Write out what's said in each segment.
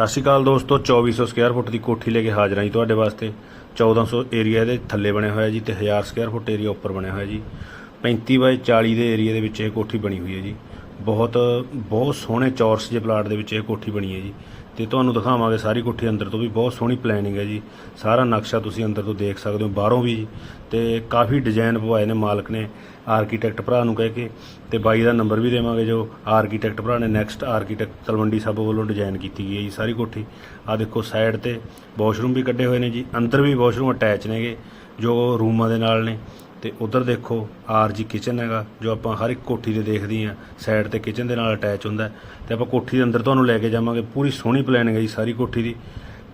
ਸਤਿ ਸ਼੍ਰੀ ਅਕਾਲ ਦੋਸਤੋ 2400 square foot ਦੀ ਕੋਠੀ ਲੈ ਕੇ ਹਾਜ਼ਰ ਹਾਂ ਜੀ ਤੁਹਾਡੇ ਵਾਸਤੇ। 1400 ਏਰੀਆ ਦੇ ਥੱਲੇ ਬਣਿਆ ਹੋਇਆ ਜੀ ਤੇ 1000 ਸਕੁਅਰ ਫੁੱਟ ਏਰੀਆ ਉੱਪਰ ਬਣਿਆ ਹੋਇਆ ਜੀ। 35 ਬਾਏ 40 ਦੇ ਏਰੀਆ ਦੇ ਵਿੱਚ ਇਹ ਕੋਠੀ ਬਣੀ ਹੋਈ ਹੈ ਜੀ। ਬਹੁਤ ਬਹੁਤ ਸੋਹਣੇ ਚੌਰਸ ਜਿਹੇ ਪਲਾਟ ਦੇ ਵਿੱਚ ਇਹ ਕੋਠੀ ਬਣੀ ਹੈ ਜੀ। ਤੇ ਤੁਹਾਨੂੰ ਦਿਖਾਵਾਂਗੇ ਸਾਰੀ ਕੋਠੀ ਅੰਦਰ ਤੋਂ ਵੀ, ਬਹੁਤ ਸੋਹਣੀ ਪਲੈਨਿੰਗ ਹੈ ਜੀ। ਸਾਰਾ ਨਕਸ਼ਾ ਤੁਸੀਂ ਅੰਦਰ ਤੋਂ ਦੇਖ ਸਕਦੇ ਹੋ, ਬਾਹਰੋਂ ਵੀ ਜੀ। ਤੇ ਕਾਫੀ ਡਿਜ਼ਾਈਨ ਪਵਾਏ ਨੇ ਮਾਲਕ ਨੇ ਆਰਕੀਟੈਕਟ ਭਰਾ ਨੂੰ ਕਹਿ ਕੇ। ਤੇ ਬਾਈ ਦਾ ਨੰਬਰ ਵੀ ਦੇਵਾਂਗੇ ਜੋ ਆਰਕੀਟੈਕਟ ਭਰਾ ਨੇ ਨੈਕਸਟ ਆਰਕੀਟੈਕਟ ਤਲਵੰਡੀ ਸਾਬੋ ਵੱਲੋਂ ਡਿਜ਼ਾਈਨ ਕੀਤੀ ਗਈ ਹੈ ਜੀ ਸਾਰੀ ਕੋਠੀ। ਆ ਦੇਖੋ ਸਾਈਡ ਤੇ ਵਾਸ਼ਰੂਮ ਵੀ ਕੱਢੇ ਹੋਏ ਨੇ ਜੀ। ਅੰਦਰ ਵੀ ਵਾਸ਼ਰੂਮ ਅਟੈਚ ਨੇਗੇ, ਜੋ ਰੂਮਾਂ ਦੇ ਨਾਲ ਨੇ। ਤੇ ਉਧਰ ਦੇਖੋ ਆਰਜੀ ਕਿਚਨ ਹੈਗਾ, ਜੋ ਆਪਾਂ ਹਰ ਇੱਕ ਕੋਠੀ ਦੇ ਦੇਖਦੇ ਹਾਂ ਸਾਈਡ ਤੇ ਕਿਚਨ ਦੇ ਨਾਲ ਅਟੈਚ ਹੁੰਦਾ ਹੈ। ਤੇ ਆਪਾਂ ਕੋਠੀ ਦੇ ਅੰਦਰ ਤੁਹਾਨੂੰ ਲੈ ਕੇ ਜਾਵਾਂਗੇ, ਪੂਰੀ ਸੋਹਣੀ ਪਲੈਨਿੰਗ ਹੈ ਜੀ ਸਾਰੀ ਕੋਠੀ ਦੀ।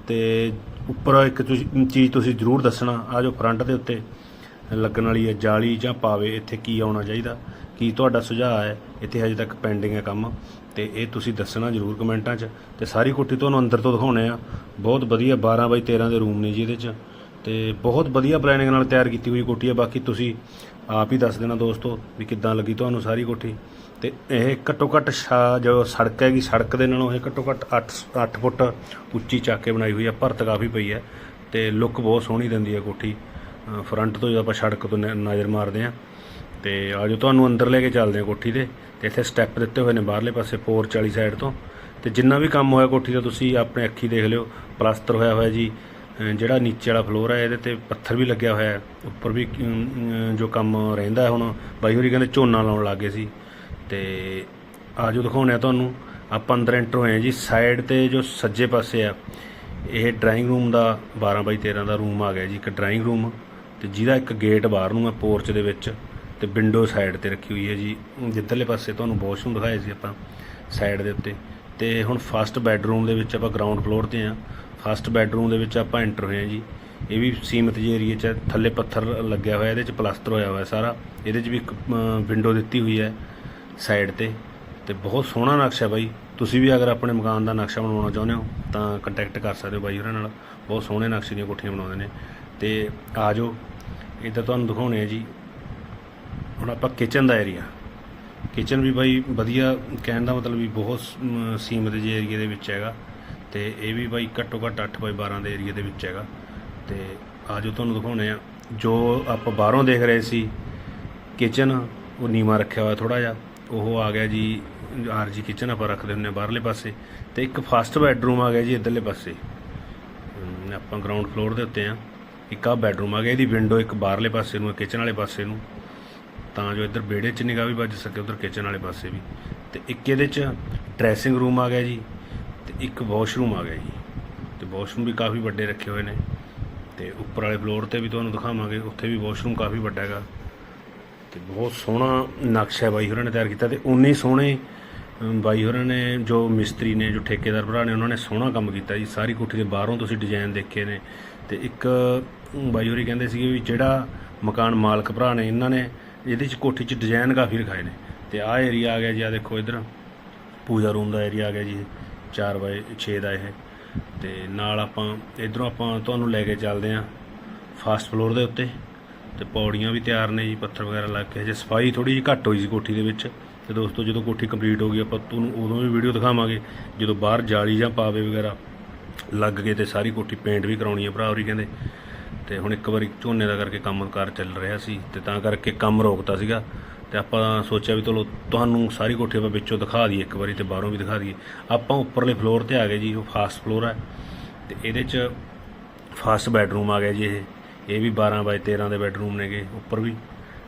ਤੇ ਉੱਪਰ ਇੱਕ ਤੁਸੀਂ, ਚੀਜ਼ ਤੁਸੀਂ ਜ਼ਰੂਰ ਦੱਸਣਾ, ਆ ਜੋ ਫਰੰਟ ਦੇ ਉੱਤੇ ਲੱਗਣ ਵਾਲੀ ਹੈ ਜਾਲੀ ਜਾਂ ਪਾਵੇ, ਇੱਥੇ ਕੀ ਆਉਣਾ ਚਾਹੀਦਾ, ਕੀ ਤੁਹਾਡਾ ਸੁਝਾਅ ਹੈ, ਇੱਥੇ ਹਜੇ ਤੱਕ ਪੈਂਡਿੰਗ ਹੈ ਕੰਮ। ਤੇ ਇਹ ਤੁਸੀਂ ਦੱਸਣਾ ਜ਼ਰੂਰ ਕਮੈਂਟਾਂ 'ਚ। ਤੇ ਸਾਰੀ ਕੋਠੀ ਤੁਹਾਨੂੰ ਅੰਦਰ ਤੋਂ ਦਿਖਾਉਣੇ ਆ। ਬਹੁਤ ਵਧੀਆ 12 ਬਾਈ 13 ਦੇ ਰੂਮ ਨੇ ਜੀ ਇਹਦੇ 'ਚ। ਤੇ ਬਹੁਤ ਵਧੀਆ ਪਲੈਨਿੰਗ ਨਾਲ ਤਿਆਰ ਕੀਤੀ ਹੋਈ ਕੋਠੀ ਹੈ ਬਾਕੀ ਤੁਸੀਂ ਆਪ ਹੀ ਦੱਸ ਦੇਣਾ ਦੋਸਤੋ ਵੀ ਕਿੱਦਾਂ ਲੱਗੀ ਤੁਹਾਨੂੰ ਸਾਰੀ ਕੋਠੀ। ਤੇ ਇਹ ਘੱਟੋ ਘੱਟ ਛਾ- ਜੋ ਸੜਕ ਹੈਗੀ, ਸੜਕ ਦੇ ਨਾਲੋਂ ਇਹ ਘੱਟੋ ਘੱਟ 8 8 ਫੁੱਟ ਉੱਚੀ ਚੱਕ ਕੇ ਬਣਾਈ ਹੋਈ ਹੈ ਭਰਤ ਕਾਫੀ ਪਈ ਹੈ ਤੇ ਲੁੱਕ ਬਹੁਤ ਸੋਹਣੀ ਦਿੰਦੀ ਹੈ ਕੋਠੀ। ਫਰੰਟ ਤੋਂ ਜਦੋਂ ਆਪਾਂ ਸੜਕ ਤੋਂ ਨ- ਨਜ਼ਰ ਮਾਰਦੇ ਹਾਂ ਤੇ ਆਜੋ ਤੁਹਾਨੂੰ ਅੰਦਰ ਲੈ ਕੇ ਚੱਲਦੇ ਹਾਂ ਕੋਠੀ ਦੇ ਤੇ ਇੱਥੇ ਸਟੈਪ ਦਿੱਤੇ ਹੋਏ ਨੇ ਬਾਹਰਲੇ ਪਾਸੇ 440 ਸਾਈਡ ਤੋਂ। ਤੇ ਜਿੰਨਾ ਵੀ ਕੰਮ ਹੋਇਆ ਕੋਠੀ ਦਾ ਤੁਸੀਂ ਆਪਣੇ ਅੱਖੀ ਦੇਖ ਲਿਓ। ਪਲਾਸਟਰ ਹੋਇਆ ਹੋਇਆ ਜੀ। ਜਿਹੜਾ ਨੀਚੇ ਵਾਲਾ ਫਲੋਰ ਹੈ, ਇਹਦੇ ਤੇ ਪੱਥਰ ਵੀ ਲੱਗਿਆ ਹੋਇਆ ਹੈ। ਉੱਪਰ ਵੀ ਜੋ ਕੰਮ ਰਹਿੰਦਾ ਹੁਣ, ਬਾਈ ਹੋਰੀ ਕਹਿੰਦੇ ਝੋਨਾ ਲਾਉਣ ਲੱਗੇ ਸੀ। ਤੇ ਆਜੋ ਦਿਖਾਉਣੇ ਆ ਤੁਹਾਨੂੰ। ਆਪਾਂ ਅੰਦਰ ਐਂਟਰ ਹੋਏ ਆ ਜੀ ਸਾਈਡ ਤੇ ਜੋ ਸੱਜੇ ਪਾਸੇ ਆ, ਇਹ ਡਰਾਇੰਗ ਰੂਮ ਦਾ 12 ਬਾਈ 13 ਦਾ ਰੂਮ ਆ ਗਿਆ ਜੀ, ਇੱਕ ਡਰਾਇੰਗ ਰੂਮ ਤੇ ਜਿਹਦਾ ਇੱਕ ਗੇਟ ਬਾਹਰ ਨੂੰ ਹੈ ਪੋਰਚ ਦੇ ਵਿੱਚ। ਤੇ ਵਿੰਡੋ ਸਾਈਡ ਤੇ ਰੱਖੀ ਹੋਈ ਹੈ ਜੀ। ਜਿੱਧਰਲੇ ਪਾਸੇ ਤੁਹਾਨੂੰ ਵਾਸ਼ਰੂਮ ਦਿਖਾਏ ਸੀ ਆਪਾਂ ਸਾਈਡ ਦੇ ਉੱਤੇ। ਤੇ ਹੁਣ ਫਸਟ ਬੈੱਡਰੂਮ ਦੇ ਵਿੱਚ ਆਪਾਂ ਗਰਾਊਂਡ ਫਲੋਰ ਤੇ ਆ ਫਸਟ ਬੈਡਰੂਮ ਦੇ ਵਿੱਚ ਆਪਾਂ ਐਂਟਰ ਹੋਏ ਆ ਜੀ। ਇਹ ਵੀ ਸੀਮਤ ਜਿਹੇ ਏਰੀਏ 'ਚ ਹੈ। ਥੱਲੇ ਪੱਥਰ ਲੱਗਿਆ ਹੋਇਆ, ਇਹਦੇ 'ਚ ਪਲਾਸਟਰ ਹੋਇਆ ਹੋਇਆ ਸਾਰਾ। ਇਹਦੇ 'ਚ ਵੀ ਇੱਕ ਵਿੰਡੋ ਦਿੱਤੀ ਹੋਈ ਹੈ ਸਾਈਡ ਤੇ। ਤੇ ਬਹੁਤ ਸੋਹਣਾ ਨਕਸ਼ਾ ਬਾਈ। ਤੁਸੀਂ ਵੀ ਅਗਰ ਆਪਣੇ ਮਕਾਨ ਦਾ ਨਕਸ਼ਾ ਬਣਾਉਣਾ ਚਾਹੁੰਦੇ ਹੋ, ਤਾਂ ਕੰਟੈਕਟ ਕਰ ਸਕਦੇ ਹੋ ਬਾਈ ਉਹਨਾਂ ਨਾਲ। ਬਹੁਤ ਸੋਹਣੇ ਨਕਸ਼ੇ ਦੀਆਂ ਕੋਠੀਆਂ ਬਣਾਉਂਦੇ ਨੇ। ਤੇ ਆ ਜਾਓ, ਇੱਧਰ ਤੁਹਾਨੂੰ ਦਿਖਾਉਣੇ ਆ ਜੀ। ਹੁਣ ਆਪਾਂ ਕਿਚਨ ਦਾ ਏਰੀਆ ਕਿਚਨ ਵੀ ਬਾਈ ਵਧੀਆ ਕਹਿਣ ਦਾ ਮਤਲਬ ਵੀ ਬਹੁਤ ਸ- ਸੀਮਤ ਜਿਹੇ ਏਰੀਆ ਦੇ ਵਿੱਚ ਹੈਗਾ। ਤੇ ਇਹ ਵੀ ਬਾਈ ਘੱਟੋ ਘੱਟ 8 ਬਾਈ 12 ਦੇ ਏਰੀਆ ਦੇ ਵਿੱਚ ਹੈਗਾ। ਤੇ ਆ ਜਾਓ ਤੁਹਾਨੂੰ ਦਿਖਾਉਣੇ ਆ, ਜੋ ਆਪਾਂ ਬਾਹਰੋਂ ਦੇਖ ਰਹੇ ਸੀ ਕਿਚਨ ਉਹ ਨੀਵਾ ਰੱਖਿਆ ਹੋਇਆ ਥੋੜਾ ਜਿਹਾ। ਉਹ ਆ ਗਿਆ ਜੀ, ਆਰਜੀ ਕਿਚਨ ਆਪਾਂ ਰੱਖਦੇ ਹੁੰਦੇ ਹਾਂ ਬਾਹਰਲੇ ਪਾਸੇ। ਤੇ ਇੱਕ ਫਸਟ ਬੈੱਡਰੂਮ ਆ ਗਿਆ ਜੀ ਇੱਧਰਲੇ ਪਾਸੇ। ਆਪਾਂ ਗਰਾਊਂਡ ਫਲੋਰ ਦੇ ਉੱਤੇ ਆ। ਇੱਕ ਆ ਬੈੱਡਰੂਮ ਆ ਗਿਆ, ਇਹਦੀ ਵਿੰਡੋ ਇੱਕ ਬਾਹਰਲੇ ਪਾਸੇ ਨੂੰ ਕਿਚਨ ਵਾਲੇ ਪਾਸੇ ਨੂੰ। ਤਾਂ ਜੋ ਇੱਧਰ ਵਿਹੜੇ 'ਚ ਨਿਗਾਹ ਵੀ ਵੱਜ ਸਕੇ, ਉਧਰ ਕਿਚਨ ਵਾਲੇ ਪਾਸੇ ਵੀ। ਤੇ ਇੱਕ ਇਹਦੇ 'ਚ ਡਰੈਸਿੰਗ ਰੂਮ ਆ ਗਿਆ ਜੀ। ਤੇ ਇੱਕ ਵਾਸ਼ਰੂਮ ਆ ਗਿਆ ਜੀ। ਤੇ ਵਾਸ਼ਰੂਮ ਵੀ ਕਾਫੀ ਵੱਡੇ ਰੱਖੇ ਹੋਏ ਨੇ। ਤੇ ਉੱਪਰ ਵਾਲੇ ਫਲੋਰ ਤੇ ਵੀ ਤੁਹਾਨੂੰ ਦਿਖਾਵਾਂਗੇ, ਉੱਥੇ ਵੀ ਵਾਸ਼ਰੂਮ ਕਾਫੀ ਵੱਡਾ ਹੈਗਾ। ਤੇ ਬਹੁਤ ਸੋਹਣਾ ਨਕਸ਼ਾ ਹੈ ਬਾਈ ਹੋਰਾਂ ਨੇ ਤਿਆਰ ਕੀਤਾ ਤੇ ਉਨੇ ਸੋਹਣੇ ਬਾਈ ਹੋਰਾਂ ਨੇ ਜੋ ਮਿਸਤਰੀ ਨੇ, ਜੋ ਠੇਕੇਦਾਰ ਭਰਾ ਨੇ, ਉਹਨਾਂ ਨੇ ਸੋਹਣਾ ਕੰਮ ਕੀਤਾ ਜੀ। ਸਾਰੀ ਕੋਠੀ ਦੇ ਬਾਹਰੋਂ ਤੁਸੀਂ ਡਿਜ਼ਾਈਨ ਦੇਖੇ ਨੇ। ਤੇ ਇੱਕ ਬਾਈ ਹੋਰੀ ਕਹਿੰਦੇ ਸੀਗੇ ਵੀ ਜਿਹੜਾ ਮਕਾਨ ਮਾਲਕ ਭਰਾ ਨੇ, ਇਹਨਾਂ ਨੇ ਇਹਦੇ ਚ ਕੋਠੀ ਚ ਡਿਜ਼ਾਈਨ ਕਾਫੀ ਰਖਾਏ ਨੇ। ਤੇ ਆਹ ਏਰੀਆ ਆ ਗਿਆ ਜੀ ਆ ਦੇਖੋ ਇਧਰ। ਪੂਜਾ ਰੂਮ ਦਾ ਏਰੀਆ ਆ ਗਿਆ ਜੀ। 4 ਬਾਈ 6 ਦਾ ਇਹ। ਤੇ ਨਾਲ ਆਪਾਂ ਇਧਰੋਂ ਆਪਾਂ ਤੁਹਾਨੂੰ ਲੈ ਕੇ ਚੱਲਦੇ ਆਂ ਫਸਟ ਫਲੋਰ ਦੇ ਉੱਤੇ। ਤੇ ਪੌੜੀਆਂ ਵੀ ਤਿਆਰ ਨੇ ਜੀ, ਪੱਥਰ ਵਗੈਰਾ ਲੱਗ ਕੇ। ਹਜੇ ਸਫ਼ਾਈ ਥੋੜੀ ਜਿਹੀ ਘੱਟ ਹੋਈ ਸੀ ਕੋਠੀ ਦੇ ਵਿੱਚ। ਤੇ ਦੋਸਤੋ, ਜਦੋਂ ਕੋਠੀ ਕੰਪਲੀਟ ਹੋ ਗਈ, ਆਪਾਂ ਤੁਹਾਨੂੰ ਉਦੋਂ ਵੀ ਵੀਡੀਓ ਦਿਖਾਵਾਂਗੇ। ਜਦੋਂ ਬਾਹਰ ਜਾਲੀ ਜਾਂ ਪਾਵੇ ਵਗੈਰਾ ਲੱਗ ਗਏ ਤੇ ਸਾਰੀ ਕੋਠੀ ਪੇਂਟ ਵੀ ਕਰਾਉਣੀ ਹੈ ਭਰਾ ਹੋਰੀ ਕਹਿੰਦੇ। ਤੇ ਹੁਣ ਇੱਕ ਵਾਰੀ ਝੋਨੇ ਦਾ ਕਰਕੇ ਕੰਮ ਕਾਰ ਚੱਲ ਰਿਹਾ ਸੀ। ਤੇ ਤਾਂ ਕਰਕੇ ਕੰਮ ਰੋਕਤਾ ਸੀਗਾ। ਤੇ ਆਪਾਂ ਸੋਚਿਆ ਵੀ ਚਲੋ ਤੁਹਾਨੂੰ ਸਾਰੀ ਕੋਠੀ ਆਪਾਂ ਵਿੱਚੋਂ ਦਿਖਾ ਦਈਏ, ਇੱਕ ਵਾਰੀ ਤੇ ਬਾਹਰੋਂ ਵੀ ਦਿਖਾ ਦਈਏ। ਆਪਾਂ ਉੱਪਰਲੇ ਫਲੋਰ ਤੇ ਆ ਗਏ ਜੀ, ਉਹ ਫਾਸਟ ਫਲੋਰ ਹੈ। ਤੇ ਇਹਦੇ 'ਚ ਫਸਟ ਬੈੱਡਰੂਮ ਆ ਗਿਆ ਜੀ ਇਹ। ਇਹ ਵੀ 12 ਬਾਏ 13 ਦੇ ਬੈੱਡਰੂਮ ਨੇਗੇ, ਉੱਪਰ ਵੀ।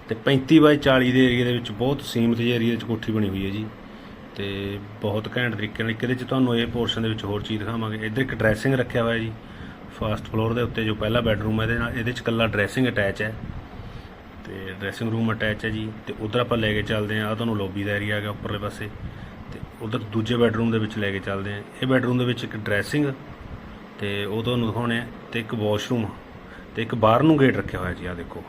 ਤੇ 35 ਬਾਏ 40 ਦੇ ਏਰੀਆ ਦੇ ਵਿੱਚ ਬਹੁਤ ਸੀਮਤ ਜਿਹੇ ਏਰੀਆ 'ਚ ਕੋਠੀ ਬਣੀ ਹੋਈ ਹੈ ਜੀ। ਤੇ ਬਹੁਤ ਘੈਂਟ ਤਰੀਕੇ ਨਾਲ ਇੱਕ ਇਹਦੇ 'ਚ ਤੁਹਾਨੂੰ ਇਹ ਪੋਰਸ਼ਨ ਦੇ ਵਿੱਚ ਹੋਰ ਚੀਜ਼ ਦਿਖਾਵਾਂਗੇ। ਇੱਧਰ ਇੱਕ ਡਰੈਸਿੰਗ ਰੱਖਿਆ ਹੋਇਆ ਜੀ ਫਸਟ ਫਲੋਰ ਦੇ ਉੱਤੇ ਜੋ ਪਹਿਲਾ ਬੈੱਡਰੂਮ ਹੈ, ਇਹਦੇ ਨਾਲ ਇਹਦੇ 'ਚ ਕੱਲਾ ਡਰੈਸਿੰਗ ਅਟੈਚ ਹੈ। ਤੇ ਡਰੈਸਿੰਗ ਰੂਮ ਅਟੈਚ ਹੈ ਜੀ, ਤੇ ਉਧਰ ਆਪਾਂ ਲੈ ਕੇ ਚੱਲਦੇ ਹਾਂ ਆ ਤੁਹਾਨੂੰ ਲੌਬੀ ਦਾ ਏਰੀਆ ਹੈਗਾ ਗਿਆ ਉੱਪਰਲੇ ਪਾਸੇ, ਤੇ ਉਧਰ ਦੂਜੇ ਬੈਡਰੂਮ ਦੇ ਵਿੱਚ ਲੈ ਕੇ ਚੱਲਦੇ ਹਾਂ। ਇਹ ਬੈਡਰੂਮ ਦੇ ਵਿੱਚ ਇੱਕ ਡਰੈਸਿੰਗ ਤੇ ਉਹ ਤੁਹਾਨੂੰ ਦਿਖਾਉਣੇ ਆ, ਤੇ ਇੱਕ ਵਾਸ਼ਰੂਮ ਤੇ ਇੱਕ ਬਾਹਰ ਨੂੰ ਗੇਟ ਰੱਖਿਆ ਹੋਇਆ ਜੀ ਆ ਦੇਖੋ।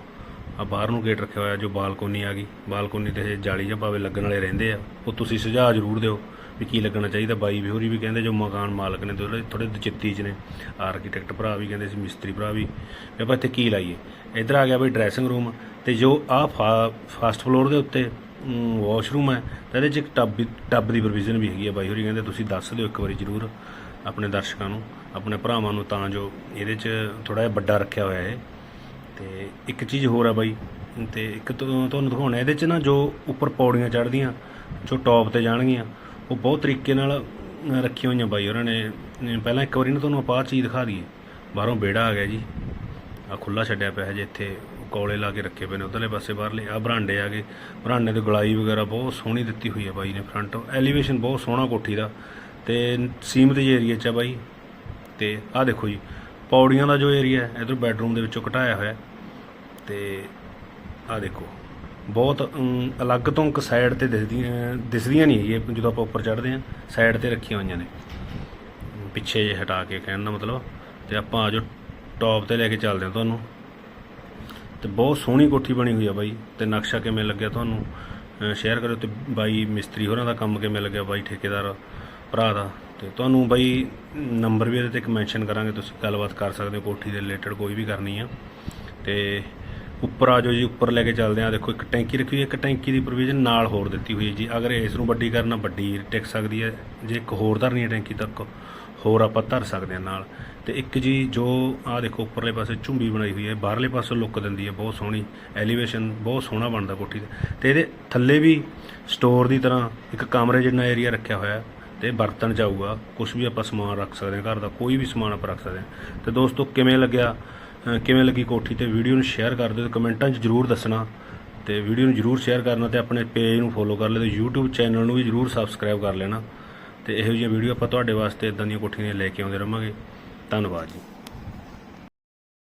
ਆ ਬਾਹਰ ਨੂੰ ਗੇਟ ਰੱਖਿਆ ਹੋਇਆ, ਜੋ ਬਾਲਕੋਨੀ ਆ ਗਈ। ਬਾਲਕੋਨੀ ਤੇ ਇਹ ਜਾਲੀ ਜਾਂ ਭਾਵੇਂ ਲੱਗਣ ਵਾਲੇ ਰਹਿੰਦੇ ਆ, ਉਹ ਤੁਸੀਂ ਸੁਝਾਅ ਜ਼ਰੂਰ ਦਿਓ ਵੀ ਕੀ ਲੱਗਣਾ ਚਾਹੀਦਾ। ਬਾਈ ਵੀ ਹੋਰੀ ਵੀ ਕਹਿੰਦੇ, ਜੋ ਮਕਾਨ ਮਾਲਕ ਨੇ ਥੋੜੇ ਥੋੜੇ ਦਚਿੱਤੀ ਚ ਨੇ। ਆਰਕੀਟੈਕਟ ਭਰਾ ਵੀ ਕਹਿੰਦੇ ਸੀ, ਮਿਸਤਰੀ ਭਰਾ ਵੀ। ਵੀ ਆਪਾਂ ਇੱਥੇ ਕੀ ਲਾਈਏ? ਇੱਧਰ ਆ ਗਿਆ ਬਈ ਡਰੈਸਿੰਗ ਰੂਮ ਤੇ ਜੋ ਆ ਫਸਟ ਫਲੋਰ ਦੇ ਉੱਤੇ ਵਾਸ਼ਰੂਮ ਹੈ, ਤਾਂ ਇਹਦੇ ਚ ਇੱਕ ਟੱਬ ਟੱਬ ਦੀ ਪ੍ਰੋਵੀਜ਼ਨ ਵੀ ਹੈਗੀ ਆ ਬਾਈ ਹੋਰੀ, ਕਹਿੰਦੇ ਤੁਸੀਂ ਦੱਸ ਦਿਓ ਇੱਕ ਵਾਰੀ ਜ਼ਰੂਰ ਆਪਣੇ ਦਰਸ਼ਕਾਂ ਨੂੰ, ਆਪਣੇ ਭਰਾਵਾਂ ਨੂੰ, ਤਾਂ ਜੋ ਇਹਦੇ 'ਚ ਥੋੜਾ ਜਿਹਾ ਵੱਡਾ ਰੱਖਿਆ ਹੋਇਆ ਹੈ ਤੇ ਇੱਕ ਚੀਜ਼ ਹੋਰ ਆ ਬਾਈ, ਤੇ ਇੱਕ ਤੁਹਾਨੂੰ ਦਿਖਾਉਣਾ, ਇਹਦੇ 'ਚ ਨਾ ਜੋ ਉੱਪਰ ਪੌੜੀਆਂ ਚੜ੍ਹਦੀਆਂ, ਜੋ ਟੌਪ ਤੇ ਜਾਣਗੀਆਂ, ਉਹ ਬਹੁਤ ਤਰੀਕੇ ਨਾਲ ਰੱਖੀਆਂ ਹੋਈਆਂ ਬਾਈ ਉਹਨਾਂ ਨੇ। ਪਹਿਲਾਂ ਇੱਕ ਵਾਰੀ ਨਾ ਤੁਹਾਨੂੰ ਆਪਾਂ ਆਹ ਚੀਜ਼ ਦਿਖਾ ਦਈਏ। ਬਾਹਰੋਂ ਵਿਹੜਾ ਆ ਗਿਆ ਜੀ ਆ ਖੁੱਲਾ ਛੱਡਿਆ ਪਿਆ ਹੈ ਜੇ ਇੱਥੇ ਕੋਲੇ ਲਾ ਕੇ ਰੱਖੇ ਪਏ ਨੇ, ਉਧਰਲੇ ਪਾਸੇ ਬਾਹਰਲੇ ਆ ਬਰਾਂਡੇ ਆ ਗਏ। ਬਰਾਂਡੇ ਤੇ ਗਲਾਈ ਵਗੈਰਾ ਬਹੁਤ ਸੋਹਣੀ ਦਿੱਤੀ ਹੋਈ ਹੈ ਬਾਈ ਨੇ ਫਰੰਟ ਐਲੀਵੇਸ਼ਨ ਬਹੁਤ ਸੋਹਣਾ ਕੋਠੀ ਦਾ। ਤੇ ਸੀਮਤ ਜਿਹੇ ਏਰੀਆ 'ਚ ਆ ਬਾਈ। ਤੇ ਆਹ ਦੇਖੋ ਜੀ, ਪੌੜੀਆਂ ਦਾ ਜੋ ਏਰੀਆ ਹੈ ਇਧਰ ਬੈੱਡਰੂਮ ਦੇ ਵਿੱਚੋਂ ਘਟਾਇਆ ਹੋਇਆ। ਹੈ ਤੇ ਆਹ ਦੇਖੋ, ਬਹੁਤ ਅਲੱਗ ਤੋਂ ਇੱਕ ਸਾਈਡ ਤੇ ਦਿਸਦੀਆਂ ਦਿਸਦੀਆਂ ਨਹੀਂ ਹੈਗੀਆਂ, ਜਦੋਂ ਆਪਾਂ ਉੱਪਰ ਚੜ੍ਹਦੇ ਹਾਂ ਸਾਈਡ ਤੇ ਰੱਖੀਆਂ ਹੋਈਆਂ ਨੇ। ਪਿੱਛੇ ਜੇ ਹਟਾ ਕੇ ਕਹਿਣ ਦਾ ਮਤਲਬ। ਤੇ ਆਪਾਂ ਆਜੋ ਟੌਪ ਤੇ ਲੈ ਕੇ ਚੱਲਦੇ ਹਾਂ ਤੁਹਾਨੂੰ ਤੇ ਬਹੁਤ ਸੋਹਣੀ ਕੋਠੀ ਬਣੀ ਹੋਈ ਆ ਬਾਈ, ਤੇ ਨਕਸ਼ਾ ਕਿਵੇਂ ਲੱਗਿਆ ਤੁਹਾਨੂੰ? ਸ਼ੇਅਰ ਕਰਿਓ ਤੇ ਬਾਈ ਮਿਸਤਰੀ ਹੋਰਾਂ ਦਾ ਕੰਮ ਕਿਵੇਂ ਲੱਗਿਆ ਬਾਈ ਠੇਕੇਦਾਰ ਭਰਾ ਦਾ? ਤੇ ਤੁਹਾਨੂੰ ਬਾਈ ਨੰਬਰ ਵੀ ਇਹਦੇ ਤੇ ਇੱਕ ਮੈਂਸ਼ਨ ਕਰਾਂਗੇ, ਤੁਸੀਂ ਗੱਲਬਾਤ ਕਰ ਸਕਦੇ ਹੋ ਕੋਠੀ ਦੇ ਰਿਲੇਟਡ ਕੋਈ ਵੀ ਕਰਨੀ ਆ। ਤੇ ਉੱਪਰ ਆ ਜਾਓ ਜੀ, ਉੱਪਰ ਲੈ ਕੇ ਚੱਲਦੇ ਆ ਦੇਖੋ ਇੱਕ ਟੈਂਕੀ ਰੱਖੀ ਹੋਈ ਹੈ ਇੱਕ ਟੈਂਕੀ ਦੀ ਪ੍ਰੋਵੀਜ਼ਨ ਨਾਲ ਹੋਰ ਦਿੱਤੀ ਹੋਈ ਹੈ ਜੀ। ਅਗਰ ਇਸ ਨੂੰ ਵੱਡੀ ਕਰਨਾ ਵੱਡੀ ਟਿਕ ਸਕਦੀ ਹੈ ਜੇ ਇੱਕ ਹੋਰ ਧਰਨੀ ਹੈ ਟੈਂਕੀ ਤੱਕ। ਹੋਰ ਆਪਾਂ ਧਰ ਸਕਦੇ ਹਾਂ ਨਾਲ। ਤੇ ਇੱਕ ਜੀ ਜੋ ਆ ਦੇਖੋ ਉੱਪਰਲੇ ਪਾਸੇ ਝੁੰਬੀ ਬਣਾਈ ਹੋਈ ਹੈ, ਬਾਹਰਲੇ ਪਾਸੇ ਲੁੱਕ ਦਿੰਦੀ ਹੈ, ਬਹੁਤ ਸੋਹਣੀ ਐਲੀਵੇਸ਼ਨ ਬਹੁਤ ਸੋਹਣਾ ਬਣਦਾ ਕੋਠੀ ਦਾ। ਤੇ ਇਹਦੇ ਥੱਲੇ ਵੀ ਸਟੋਰ ਦੀ ਤਰ੍ਹਾਂ ਇੱਕ ਕਮਰੇ ਜਿੰਨਾ ਏਰੀਆ ਰੱਖਿਆ ਹੋਇਆ ਹੈ, ਤੇ ਬਰਤਨ ਜਾਊਗਾ ਕੁਝ ਵੀ ਆਪਾਂ ਸਮਾਨ ਰੱਖ ਸਕਦੇ ਹਾਂ ਘਰ ਦਾ, ਕੋਈ ਵੀ ਸਮਾਨ ਆਪਾਂ ਰੱਖ ਸਕਦੇ ਹਾਂ। ਤੇ ਦੋਸਤੋ ਕਿਵੇਂ ਲੱਗਿਆ ਕਿਵੇਂ ਲੱਗੀ ਕੋਠੀ ਤੇ ਵੀਡੀਓ ਨੂੰ ਸ਼ੇਅਰ ਕਰ ਦਿਓ ਤੇ ਕਮੈਂਟਾਂ 'ਚ ਜਰੂਰ ਦੱਸਣਾ। ਤੇ ਵੀਡੀਓ ਨੂੰ ਜਰੂਰ ਸ਼ੇਅਰ ਕਰਨਾ ਤੇ ਆਪਣੇ ਪੇਜ ਨੂੰ ਫੋਲੋ ਕਰ ਲਿਓ ਤੇ YouTube ਚੈਨਲ ਨੂੰ ਵੀ ਜਰੂਰ ਸਬਸਕ੍ਰਾਈਬ ਕਰ ਲੈਣਾ। ਤੇ ਇਹੋ ਜਿਹੀਆਂ ਵੀਡੀਓ ਆਪਾਂ ਤੁਹਾਡੇ ਵਾਸਤੇ ਇਦਾਂ ਦੀਆਂ ਕੋਠੀਆਂ ਲੈ ਕੇ ਆਉਂਦੇ ਰਵਾਂਗੇ। ਧੰਨਵਾਦ ਜੀ।